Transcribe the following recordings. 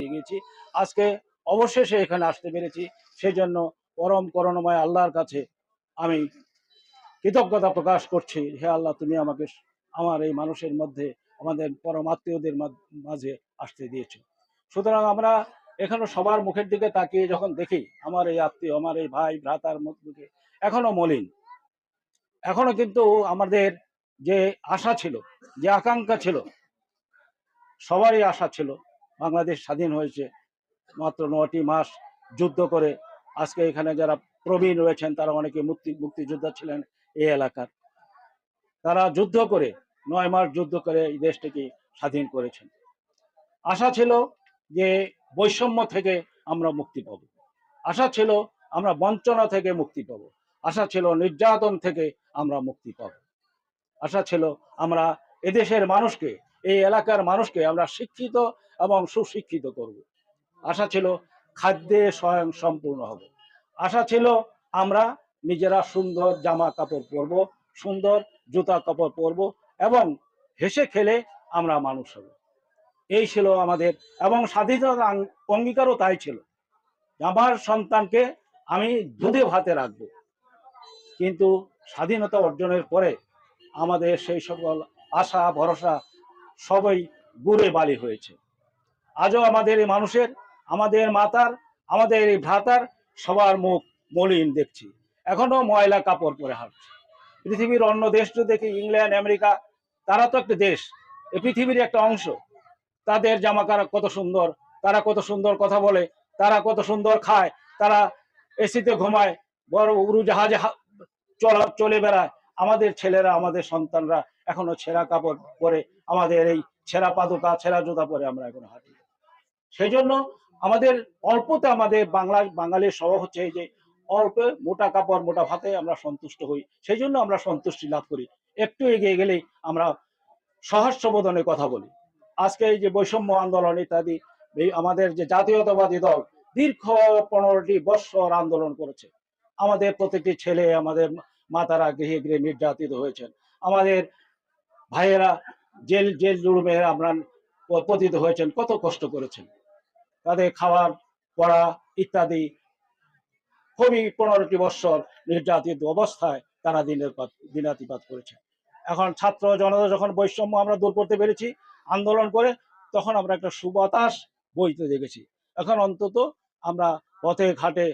পেয়ে গেছি। আজকে অবশেষে এখানে আসতে পেরেছি। সেই জন্য পরম করণময় আল্লাহর কাছে আমি কৃতজ্ঞতা প্রকাশ করছি। হে আল্লাহ, তুমি আমাকে আমার এই মানুষের মধ্যে, আমাদের পরম আত্মীয়দের মাঝে আসতে দিয়েছ। সুতরাং আমরা এখানে সবার মুখের দিকে তাকিয়ে যখন দেখি, আমার এই আত্মীয়, আমার এই ভাই, ভ্রাতার মুখে এখনও মলিন। এখনও কিন্তু আমাদের যে আশা ছিল, যে আকাঙ্ক্ষা ছিল, সবারই আশা ছিল বাংলাদেশ স্বাধীন হয়েছে। মাত্র নটি মাস যুদ্ধ করে আজকে এখানে যারা প্রবীণ রয়েছেন, তারা অনেকে মুক্তি, মুক্তিযোদ্ধা ছিলেন এই এলাকার। তারা যুদ্ধ করে নয় মাস যুদ্ধ করে এই দেশটিকে স্বাধীন করেছেন। আশা ছিল যে বৈষম্য থেকে আমরা মুক্তি পাব। আশা ছিল আমরা বঞ্চনা থেকে মুক্তি পাব। আশা ছিল নির্যাতন থেকে আমরা মুক্তি পাব। আশা ছিল আমরা এদেশের মানুষকে এই এলাকার মানুষকে আমরা শিক্ষিত এবং সুশিক্ষিত করব। আশা ছিল খাদ্যে স্বয়ং সম্পূর্ণ হবে। আশা ছিল আমরা নিজেরা সুন্দর জামা কাপড় পরব, সুন্দর জুতা কাপড় পরব এবং হেসে খেলে আমরা মানুষ হব। এই ছিল আমাদের এবং স্বাধীনতা অঙ্গীকারও তাই ছিল। আমার সন্তানকে আমি দুধে ভাতে রাখব। কিন্তু স্বাধীনতা অর্জনের পরে আমাদের সেই সকল আশা, ভরসা সবই গুড়ে বালি হয়েছে। আজও আমাদের এই মানুষের, আমাদের মাতার, আমাদের এই ভ্রাতার সবার মুখ মলিন দেখছি। এখনও ময়লা কাপড় পরে হাঁটছে। পৃথিবীর অন্য দেশ তো দেখি, ইংল্যান্ড, আমেরিকা, তারা তো একটা দেশ। এই পৃথিবীর একটা অংশ। তাদের জামা কারা কত সুন্দর, তারা কত সুন্দর কথা বলে, তারা কত সুন্দর খায়, তারা এসিতে ঘুমায়, বড় উড়োজাহাজে চলা, চলে বেড়ায়। আমাদের ছেলেরা, আমাদের সন্তানরা এখনও ছেঁড়া কাপড় পরে আমাদের এই ছেঁড়া পাদুকা, ছেঁড়া জুতা পরে আমরা এখন হাঁটি। সেই জন্য আমাদের অল্পতে আমাদের বাংলা, বাঙালির স্বভাব হচ্ছে এই যে অল্প মোটা কাপড়, মোটা ভাতে আমরা সন্তুষ্ট হই। সেই জন্য আমরা সন্তুষ্টি লাভ করি। একটু এগিয়ে গেলেই আমরা সহস্রবোধনে কথা বলি। আজকে এই যে বৈষম্য আন্দোলন ইত্যাদি, এই আমাদের যে জাতীয়তাবাদী দল দীর্ঘ পনেরোটি বৎসর আন্দোলন করেছে। আমাদের প্রত্যেকটি ছেলে, আমাদের মাতারা গৃহে গৃহে নির্যাতিত হয়েছেন। আমাদের ভাইয়েরা জেল জেল জুড়ে আমরা পতিত হয়েছেন, কত কষ্ট করেছেন। তাদের খাওয়ার পড়া ইত্যাদি খুবই পনেরোটি বৎসর নির্যাতিত অবস্থায় তারা দিনের দিনাতিপাত করেছে এখন ছাত্র জনতা যখন বৈষম্য আমরা দূর করতে পেরেছি, আন্দোলন করে, তখন আমরা একটা সুবাতাস বইতে দেখেছি। এখন অন্তত আমরা পথে ঘাটে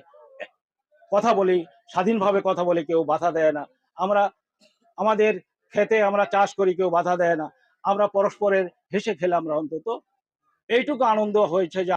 কথা বলি, স্বাধীনভাবে কথা বলি, কেউ বাধা দেয় না। আমরা, আমাদের খেতে আমরা চাষ করি, কেউ বাধা দেয় না। আমরা পরস্পরের হেসে খেলাম আমরা অন্তত এইটুকু আনন্দ হয়েছে যে